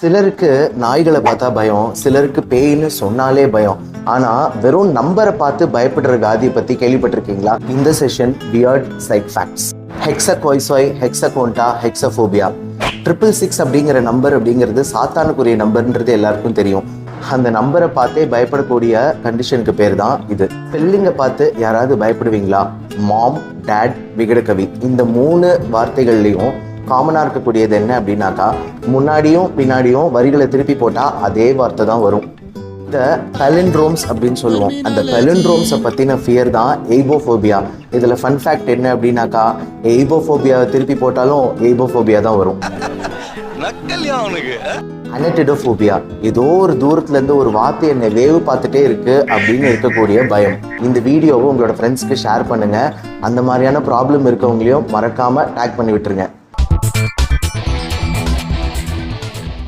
சிலருக்கு நாய்களை பார்த்தா பயம் சிலருக்கு பேய்ன்னு சொன்னாலே பயம். ஆனா வெறும் நம்பரை பார்த்து பயப்படுற வியாதியை பத்தி கேள்விப்பட்டிருக்கீங்களா? இந்த session beard side facts hexakosioihexekontahexaphobia triple six அப்படிங்கிற நம்பர் அப்படிங்கிறது சாத்தானுக்குரிய நம்பர்ன்றது எல்லாருக்கும் தெரியும். அந்த நம்பரை பார்த்தே பயப்படக்கூடிய கண்டிஷனுக்கு பேர் தான் இது. ஸ்பெல்லிங்கை பார்த்து யாராவது பயப்படுவீங்களா? மாம் டேட் விகடகவி. இந்த மூணு வார்த்தைகள்லையும் காமனாக இருக்கக்கூடியது என்ன அப்படின்னாக்கா முன்னாடியும் பின்னாடியும் வரிகளை திருப்பி போட்டால் அதே வார்த்தை தான் வரும். இந்த பெலிண்ட்ரோம்ஸ் அப்படின்னு சொல்லுவோம். அந்த பெலிண்ட்ரோம்ஸை பற்றின ஃபியர் தான் எய்போஃபோபியா இதில் ஃபன் ஃபேக்ட் என்ன அப்படின்னாக்கா எய்போஃபோபியாவை திருப்பி போட்டாலும் எய்போஃபோபியா தான் வரும். அனட்டிடோஃபோபியா ஏதோ ஒரு தூரத்துல இருந்து ஒரு வார்த்தை என்னை வேவு பார்த்துட்டே இருக்கு அப்படின்னு இருக்கக்கூடிய பயம். இந்த வீடியோவை உங்களோட ஃப்ரெண்ட்ஸ்க்கு ஷேர் பண்ணுங்க. அந்த மாதிரியான ப்ராப்ளம் இருக்கவங்களையும் மறக்காம டேக் பண்ணி விட்டுருங்க.